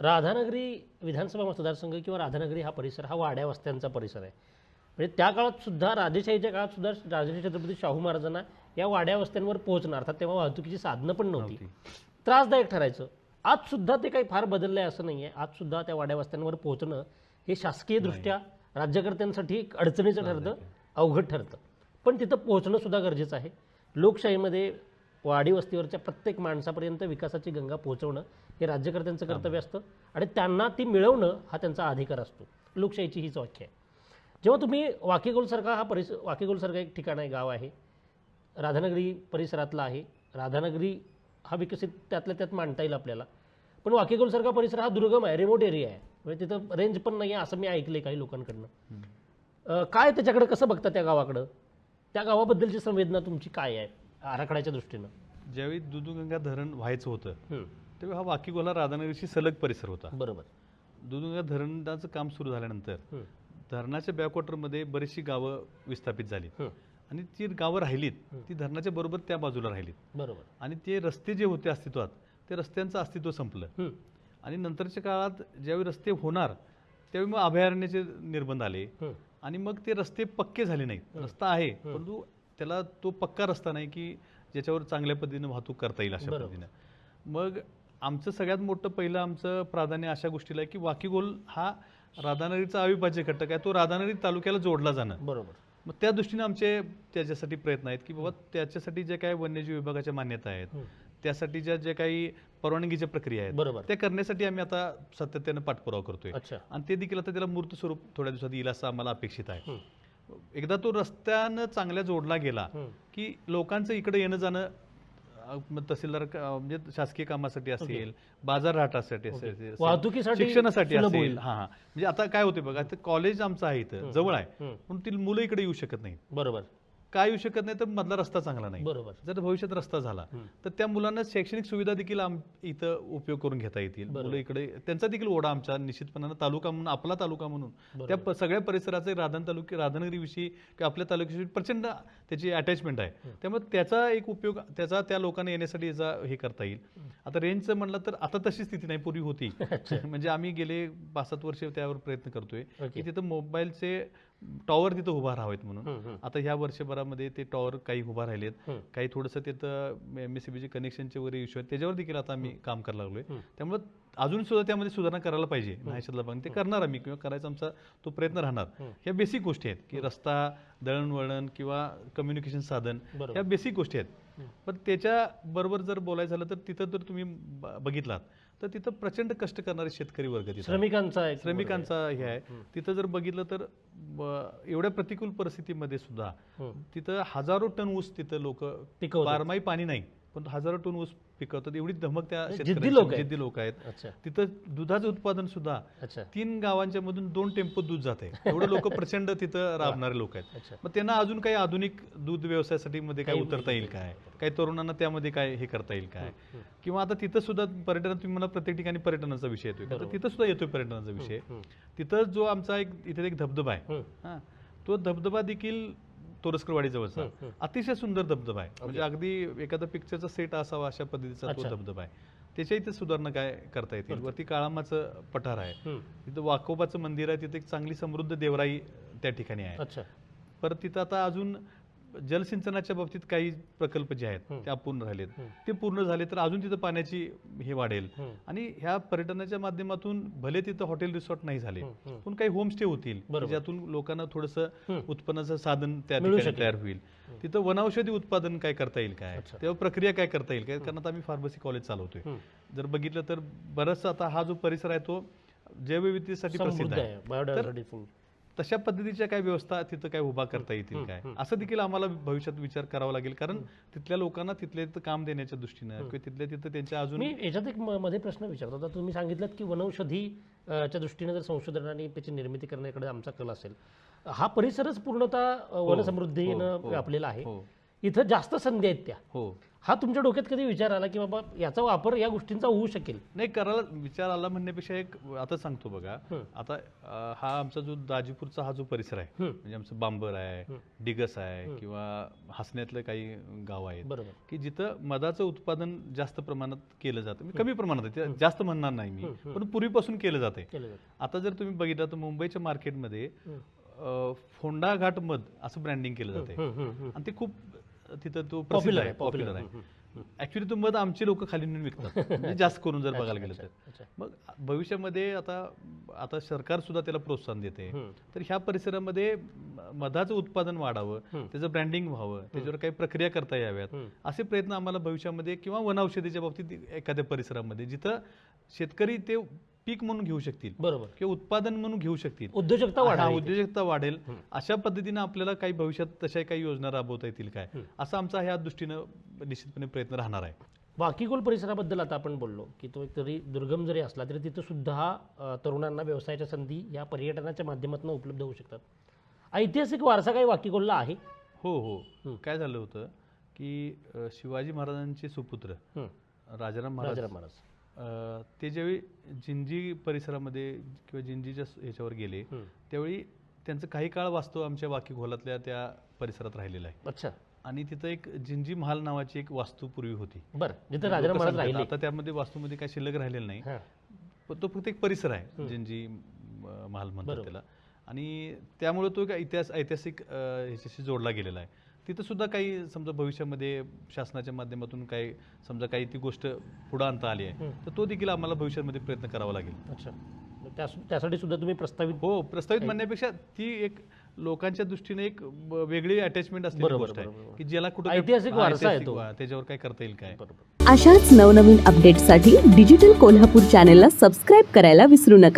राधानगरी विधानसभा मतदारसंघ किंवा राधानगरी हा परिसर हा वाड्या वस्त्यांचा परिसर आहे. म्हणजे त्या काळात सुद्धा राजेशाहीच्या काळात सुद्धा राजर्षी छत्रपती शाहू महाराजांना या वाड्या वस्त्यांवर पोहोचणं अर्थात तेव्हा वाहतुकीची साधनं पण नव्हती. त्रासदायक ठरायचं. आज सुद्धा ते काही फार बदललं आहे असं नाही आहे आज सुद्धा त्या वाड्या वस्त्यांवर पोहोचणं हे शासकीय दृष्ट्या राज्यकर्त्यांसाठी एक अडचणीचं ठरतं अवघड ठरतं. पण तिथं पोहोचणं सुद्धा गरजेचं आहे. लोकशाहीमध्ये वाडी वस्तीवरच्या प्रत्येक माणसापर्यंत विकासाची गंगा पोहोचवणं हे राज्यकर्त्यांचं कर्तव्य असतं आणि त्यांना ती मिळवणं हा त्यांचा अधिकार असतो. लोकशाहीची हीच वाक्य आहे. जेव्हा तुम्ही वाकेगोलसारखा हा परिस वाकेगोलसारखा एक ठिकाण आहे गाव आहे राधानगरी परिसरातला आहे राधानगरी हा विकसित त्यातल्या त्यात मांडता येईल आपल्याला. पण वाकेगोलसारखा परिसर हा दुर्गम आहे रिमोट एरिया आहे. म्हणजे तिथं रेंज पण नाही आहे असं मी ऐकलं काही लोकांकडनं. काय त्याच्याकडे कसं बघता त्या गावाकडं? त्या गावाबद्दलची संवेदना तुमची काय आहे? आराखड्याच्या दृष्टीनं. ज्यावेळी दुधगंगा धरण व्हायचं होतं हं, तेव्हा हा वाकीगोला राधानगरीशी सलग परिसर होता. बरोबर. दुधगंगा धरणाचं काम सुरू झाल्यानंतर हं, धरणाच्या बॅकवॉटरमध्ये बरीचशी गावं विस्थापित झाली. हं, आणि ती गावं राहिलीत ती धरणाच्या बरोबर त्या बाजूला राहिलीत. बरोबर. आणि ते रस्ते जे होते अस्तित्वात ते रस्त्यांचं अस्तित्व संपलं. हं, आणि नंतरच्या काळात ज्यावेळी रस्ते होणार त्यावेळी मग अभयारण्याचे निर्बंध आले. हं, आणि मग ते रस्ते पक्के झाले नाहीत. रस्ता आहे परंतु त्याला तो पक्का रस्ता नाही की ज्याच्यावर चांगल्या पद्धतीने वाहतूक करता येईल अशा. पद्धतीनं. मग आमचं सगळ्यात मोठं पहिलं आमचं प्राधान्य अशा गोष्टीला आहे की वाकीगोल हा राधानगरीचा अविभाज्य घटक आहे तो राधानगरी तालुक्याला जोडला जाणं. बरोबर. मग त्या दृष्टीने आमचे त्याच्यासाठी प्रयत्न आहेत की बाबा त्याच्यासाठी जे काही वन्यजीव विभागाच्या मान्यता आहेत हं, त्यासाठीच्या जे काही परवानगीच्या प्रक्रिया आहेत बरोबर. त्या करण्यासाठी आम्ही आता सातत्यानं पाठपुरावा करतोय. आणि ते देखील आता त्याला मूर्त स्वरूप थोड्या दिवसात येईल असं आम्हाला अपेक्षित आहे. एकदा तो रस्त्यानं चांगल्या जोडला गेला की लोकांचं इकडे येणं जाणं तहसीलदार म्हणजे शासकीय कामासाठी असेल बाजारहाटासाठी असेल वाहतुकीसाठी शिक्षणासाठी असेल. हा हा. म्हणजे आता काय होते बघा कॉलेज आमचं आहे इथं जवळ आहे. पण ती मुलं इकडे येऊ शकत नाही बरोबर. काय येऊ शकत नाही तर मधला रस्ता चांगला नाही. बरोबर. जर भविष्यात रस्ता झाला. तर त्या मुलांना शैक्षणिक सुविधा देखील इथं उपयोग करून घेता येतील. मुलं इकडे त्यांचा देखील ओढा आमच्या निश्चितपणानं तालुका म्हणून आपला तालुका म्हणून. त्या सगळ्या परिसराचे राधन तालुके राधानगरीविषयी किंवा आपल्या तालुक्याविषयी प्रचंड त्याची अटॅचमेंट आहे. त्यामुळे त्याचा एक उपयोग त्याचा त्या लोकांना येण्यासाठी याचा हे करता येईल. आता रेंजचं म्हणलं तर आता तशी स्थिती नाही पूर्वी होती. म्हणजे आम्ही गेले पाच सात वर्ष त्यावर प्रयत्न करतोय. की तिथं मोबाईलचे टॉवर तिथं उभा राहावेत म्हणून. आता ह्या वर्षभरामध्ये ते टॉवर काही उभा राहिलेत. काही थोडंसं तिथं एम एस सी बीचे कनेक्शनचे वगैरे इश्यू आहेत. त्याच्यावर देखील आता आम्ही काम करायला लागलोय. त्यामुळे अजून सुद्धा त्यामध्ये सुधारणा करायला पाहिजे. नाही शतला ते करणार आम्ही किंवा करायचा आमचा तो प्रयत्न राहणार. ह्या बेसिक गोष्टी आहेत की रस्ता दळणवळण किंवा कम्युनिकेशन साधन ह्या बेसिक गोष्टी आहेत. पण त्याच्या बरोबर जर बोलायचं झालं तर तिथं जर तुम्ही बघितलात. तर तिथं प्रचंड कष्ट करणारे शेतकरी वर्ग तिथं. श्रमिकांचा श्रमिकांचा हे आहे. तिथं जर बघितलं तर एवढ्या प्रतिकूल परिस्थितीमध्ये सुद्धा तिथं हजारो टन ऊस तिथं लोक. बारमाही पाणी नाही. पण हजारो टन ऊस पिकवतात. एवढी धमक त्या जिद्दी शेतकऱ्यांची- लोक आहेत. जिद्दी लोक आहेत. अच्छा. तिथं दुधाचं उत्पादन सुद्धा अच्छा. तीन गावांच्या मधून दोन टेम्पो दूध जाते एवढे लोक प्रचंड तिथं राबणारे लोक आहेत. अच्छा. मग त्यांना अजून काही आधुनिक दूध व्यवसायासाठी मध्ये काय उतरता येईल काय? काही तरुणांना त्यामध्ये काय हे करता येईल काय? किंवा आता तिथं सुद्धा पर्यटन तुम्ही मला प्रत्येक ठिकाणी पर्यटनाचा विषय येतोय. आता तिथं सुद्धा येतोय पर्यटनाचा विषय. तिथं जो आमचा एक इथे एक धबधबा आहे. हा. तो धबधबा देखील तोरसकरवाडी जवळचा हं. अतिशय सुंदर धबधबा आहे. म्हणजे अगदी एखादा पिक्चरचा सेट असावा अशा पद्धतीचा तो. धबधबा आहे. त्याच्या इथे सुधारणा काय करता येतील? वरती काळामाचं पठार आहे. तिथं वाकोबाचं मंदिर आहे. तिथे एक चांगली समृद्ध देवराई त्या ठिकाणी आहे. परत तिथं आता अजून जलसिंचनाच्या बाबतीत काही प्रकल्प जे आहेत. ते अपूर्ण राहिलेत. ते पूर्ण झाले तर अजून तिथं पाण्याची हे वाढेल आणि ह्या पर्यटनाच्या माध्यमातून भले तिथं हॉटेल रिसॉर्ट नाही झाले. पण काही होमस्टे होतील. ज्यातून लोकांना थोडंसं. उत्पन्नाचं साधन त्या ठिकाणी. तयार होईल तिथं वनौषधी उत्पादन काय करता येईल काय. तेव्हा प्रक्रिया काय करता येईल काय कारण आता आम्ही फार्मसी कॉलेज चालवतोय. जर बघितलं तर बरंचसं आता हा जो परिसर आहे तो जैवविविधतेसाठी प्रसिद्ध आहे तशा पद्धतीच्या काय व्यवस्था तिथं काय उभा करता येतील हं, काय? हं. असं देखील आम्हाला भविष्यात विचार करावा लागेल. कारण तिथल्या लोकांना तिथले तिथं काम देण्याच्या दृष्टीनं किंवा तिथल्या तिथं त्यांच्या अजून मी याच्यात एक मध्ये प्रश्न विचारतो. आता तुम्ही सांगितलं की वनौषधी च्या दृष्टीने जर संशोधन आणि त्याची निर्मिती करण्याकडे आमचा कल असेल हा परिसरच पूर्णतः अ, वनसमृद्धीनं हो, व्यापलेला आहे. हो. इथं जास्त संधी आहेत त्या. हो तुमच्या डोक्यात कधी विचार आला की बाबा याचा वापर या गोष्टींचा होऊ शकेल? नाही करायला विचार आला म्हणण्यापेक्षा एक आता सांगतो बघा. आता अं, हा आमचा जो दाजीपूरचा हा जो परिसर आहे हं. म्हणजे आमचं बांबर आहे डिगस आहे किंवा हसण्यातलं काही गाव आहेत बरोबर. की जिथं मधाचं उत्पादन जास्त प्रमाणात केलं जातं. म्हणजे कमी प्रमाणात आहे ते जास्त म्हणणार नाही मी पण पूर्वीपासून केलं जाते केलं जातं आता जर तुम्ही बघितलं तर मुंबईच्या मार्केटमध्ये. अं, फोंडा घाट मध असं ब्रँडिंग केलं जाते. आणि ते खूप तिथं तो प्रसिद्ध आहे. पॉप्युलर आहे ऍक्च्युली तो मध आमचे लोक खाली नेऊन विकतात म्हणजे जास्त करून जर बघायला गेलं तर मग भविष्यामध्ये आता आता सरकार सुद्धा त्याला प्रोत्साहन देते. तर ह्या परिसरामध्ये मधाचं उत्पादन वाढावं. त्याचं ब्रँडिंग व्हावं त्याच्यावर काही प्रक्रिया करता याव्यात. असे प्रयत्न आम्हाला भविष्यामध्ये किंवा वनौषधीच्या बाबतीत एखाद्या परिसरामध्ये जिथं शेतकरी ते पीक म्हणून घेऊ शकतील. बरोबर. किंवा उत्पादन म्हणून घेऊ शकतील. उद्योजकता वाढावी. उद्योजकता वाढेल. अशा पद्धतीने आपल्याला काही भविष्यात तशा काही योजना राबवता येतील काय? असा आमचा ह्या दृष्टीनं निश्चितपणे प्रयत्न राहणार आहे. वाकीकोल परिसराबद्दल आता आपण बोललो की तो एक तरी दुर्गम जरी असला तरी तिथं सुद्धा तरुणांना व्यवसायाच्या संधी या पर्यटनाच्या माध्यमातून उपलब्ध होऊ शकतात. ऐतिहासिक वारसा काही वाकीकोलला आहे? हो हो. काय झालं होतं की शिवाजी महाराजांचे सुपुत्र. राजाराम महाराज महाराज. ते ज्यावेळी जिंजी परिसरामध्ये किंवा जिंजीच्या ह्याच्यावर गेले. त्यावेळी त्यांचं काही काळ वास्तव आमच्या वाकी खोलातल्या त्या परिसरात राहिलेलं आहे. अच्छा. आणि तिथं एक जिंजी महाल नावाची एक वास्तू पूर्वी होती. बरं आता त्यामध्ये वास्तूमध्ये काही शिल्लक राहिलेलं नाही. पण तो फक्त एक परिसर आहे जिंजी महाल म्हणतात. त्याला. आणि त्यामुळे तो एक इतिहास ऐतिहासिक ह्याच्याशी जोडला गेलेला आहे. तिथं सुद्धा काही समजा भविष्यामध्ये शासनाच्या माध्यमातून काही समजा काही ती गोष्ट पुढे आणता आली आहे तर तो देखील आम्हाला भविष्यामध्ये प्रयत्न करावा लागेल. अच्छा. त्यासाठी सुद्धा तुम्ही प्रस्तावित हो प्रस्तावित म्हणण्यापेक्षा ती एक लोकांच्या दृष्टीने एक वेगळी अटॅचमेंट असलेली बरोबर, गोष्ट आहे. की ज्याला कुठं ऐतिहासिक वारसा आहे त्याच्यावर काय करता येईल काय. अशाच नवनवीन अपडेटसाठी डिजिटल कोल्हापूर चॅनेलला सबस्क्राईब करायला विसरू नका.